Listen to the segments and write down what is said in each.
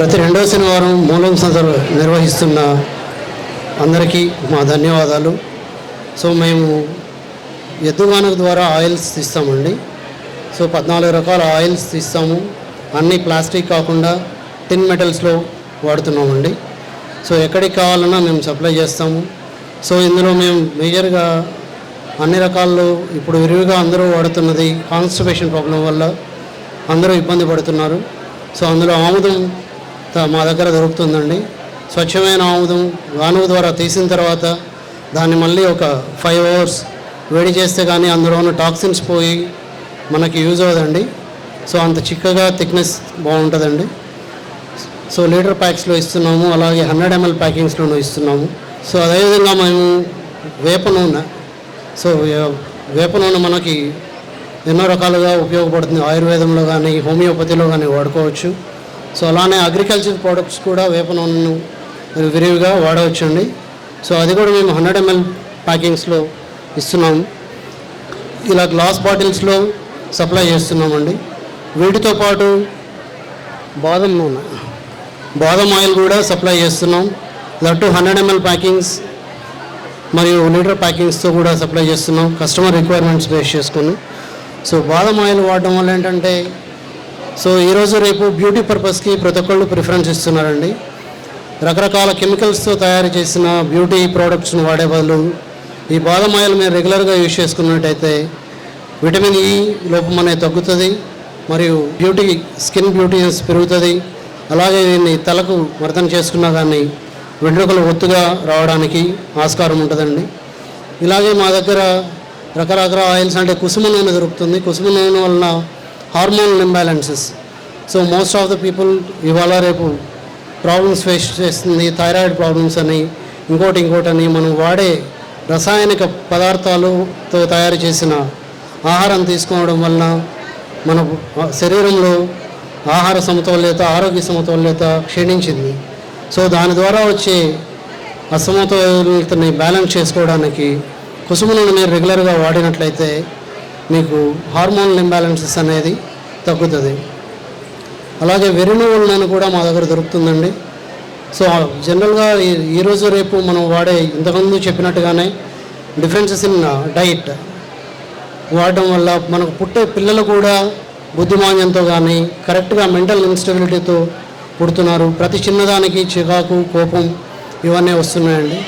ప్రతి రెండవ శనివారం మూలం సందర్ నిర్వహిస్తున్న అందరికీ మా ధన్యవాదాలు. సో మేము ఎద్దుగానక ద్వారా ఆయిల్స్ తీస్తామండి. సో పద్నాలుగు రకాల ఆయిల్స్ తీస్తాము. అన్ని ప్లాస్టిక్ కాకుండా టిన్ మెటల్స్లో వాడుతున్నామండి. సో ఎక్కడికి కావాలన్నా మేము సప్లై చేస్తాము. సో ఇందులో మేము మేజర్గా అన్ని రకాల్లో ఇప్పుడు విరివిగా అందరూ వాడుతున్నది కాన్స్టిపేషన్ ప్రాబ్లం వల్ల అందరూ ఇబ్బంది పడుతున్నారు. సో అందులో ఆముదం మా దగ్గర దొరుకుతుందండి. స్వచ్ఛమైన ఆముదం గానువు ద్వారా తీసిన తర్వాత దాన్ని మళ్ళీ ఒక ఫైవ్ అవర్స్ వేడి చేస్తే కానీ అందులో ఉన్న టాక్సిన్స్ పోయి మనకి యూజ్ అవ్వదండి. సో అంత చిక్కగా థిక్నెస్ బాగుంటుందండి. సో లీటర్ ప్యాక్స్లో ఇస్తున్నాము అలాగే హండ్రెడ్ ఎంఎల్ ప్యాకింగ్స్లోనూ ఇస్తున్నాము. సో అదేవిధంగా మేము వేప నూనె సో వేప నూనె మనకి ఎన్నో రకాలుగా ఉపయోగపడుతుంది. ఆయుర్వేదంలో కానీ హోమియోపతిలో కానీ వాడుకోవచ్చు. సో అలానే అగ్రికల్చర్ ప్రోడక్ట్స్ కూడా వేప నూనెను విరివిగా వాడవచ్చండి. సో అది కూడా మేము హండ్రెడ్ ఎంఎల్ ప్యాకింగ్స్లో ఇస్తున్నాము ఇలా గ్లాస్ బాటిల్స్లో సప్లై చేస్తున్నామండి. వీటితో పాటు బాదం నూనె బాదం ఆయిల్ కూడా సప్లై చేస్తున్నాం. లట్టు హండ్రెడ్ ఎంఎల్ ప్యాకింగ్స్ మరియు లీటర్ ప్యాకింగ్స్తో కూడా సప్లై చేస్తున్నాం. కస్టమర్ రిక్వైర్మెంట్స్ బేస్ చేసుకొని. సో బాదం ఆయిల్ వాడడం వల్ల ఏంటంటే సో ఈరోజు రేపు బ్యూటీ పర్పస్కి ప్రతి ఒక్కళ్ళు ప్రిఫరెన్స్ ఇస్తున్నారండి. రకరకాల కెమికల్స్తో తయారు చేసిన బ్యూటీ ప్రోడక్ట్స్ను వాడే బదులు ఈ బాదం ఆయిల్ మీరు రెగ్యులర్గా యూజ్ చేసుకున్నట్టయితే విటమిన్ ఈ లోపం అనేది తగ్గుతుంది మరియు బ్యూటీ స్కిన్ బ్యూటీనెస్ పెరుగుతుంది. అలాగే దీన్ని తలకు మర్దన చేసుకున్నా కానీ వెంట్రుకలు ఒత్తుగా రావడానికి ఆస్కారం ఉంటుందండి. ఇలాగే మా దగ్గర రకరకాల ఆయిల్స్ అంటే కుసుమ నూనె దొరుకుతుంది. కుసుమ నూనె వలన hormonal imbalances so most of the people ఇవాళ రేపు ప్రాబ్లమ్స్ ఫేస్ చేస్తుంది థైరాయిడ్ ప్రాబ్లమ్స్ అని ఇంకోటి ఇంకోటి అని మనం వాడే రసాయనిక పదార్థాలతో తయారు చేసిన ఆహారం తీసుకోవడం వలన మన శరీరంలో ఆహార సమతుల్యత ఆరోగ్య సమతుల్యత క్షీణించింది. సో దాని ద్వారా వచ్చే అసమతుల్యతని బ్యాలెన్స్ చేసుకోవడానికి కుసుమ నూనె మీరు రెగ్యులర్గా వాడినట్లయితే మీకు హార్మోనల్ ఇంబ్యాలెన్సెస్ అనేది తగ్గుతుంది. అలాగే వెర్రి కూడా మా దగ్గర దొరుకుతుందండి. సో జనరల్గా ఈ- ఈరోజు రేపు మనం వాడే ఇంతకుముందు చెప్పినట్టుగానే డిఫరెన్సెస్ ఇన్ డైట్ వాడడం వల్ల మనకు పుట్టే పిల్లలు కూడా బుద్ధిమాన్యంతో కానీ కరెక్ట్గా మెంటల్ ఇన్స్టెబిలిటీతో పుడుతున్నారు. ప్రతి చిన్నదానికి చికాకు కోపం ఇవన్నీ వస్తున్నాయండి.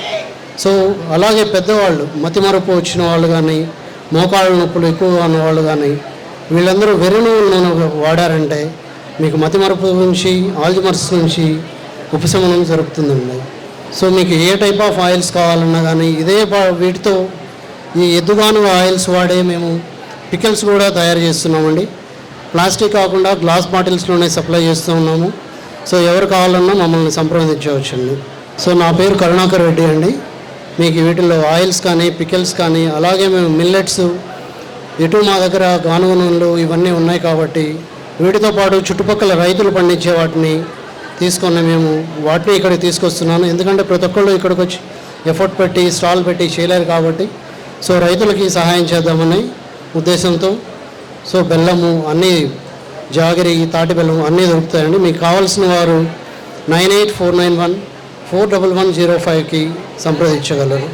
సో అలాగే పెద్దవాళ్ళు మతిమరుపు వచ్చిన వాళ్ళు కానీ మోకాళ్ళ నొప్పులు ఎక్కువగా ఉన్న వాళ్ళు కానీ వీళ్ళందరూ వెర్రను నేను నూనె వాడారంటే మీకు మతిమరుపు నుంచి ఆల్జిమర్స్ నుంచి ఉపశమనం జరుగుతుందండి. సో మీకు ఏ టైప్ ఆఫ్ ఆయిల్స్ కావాలన్నా కానీ ఇదే పా- వీటితో ఈ ఎద్దుగాను ఆయిల్స్ వాడే మేము పికిల్స్ కూడా తయారు చేస్తున్నామండి. ప్లాస్టిక్ కాకుండా గ్లాస్ బాటిల్స్లోనే సప్లై చేస్తూ ఉన్నాము. సో ఎవరు కావాలన్నా మమ్మల్ని సంప్రదించవచ్చండి. సో నా పేరు కరుణాకర్ రెడ్డి అండి. మీకు వీటిల్లో ఆయిల్స్ కానీ పికిల్స్ కానీ అలాగే మేము మిల్లెట్స్ ఇటు మా దగ్గర గానుగ నూనెలు ఇవన్నీ ఉన్నాయి కాబట్టి వీటితో పాటు చుట్టుపక్కల రైతులు పండించే వాటిని తీసుకొని మేము వాటిని ఇక్కడికి తీసుకొస్తున్నాను. ఎందుకంటే ప్రతి ఒక్కళ్ళు ఇక్కడికి వచ్చి ఎఫర్ట్ పెట్టి స్టాల్ పెట్టి చేయలేరు కాబట్టి సో రైతులకి సహాయం చేద్దామని ఉద్దేశంతో సో బెల్లము అన్నీ జాగిరి తాటి బెల్లం అన్నీ దొరుకుతాయండి. మీకు కావాల్సిన వారు nine eight four nine one four double one zero ఫైవ్కి సంప్రదించగలరు.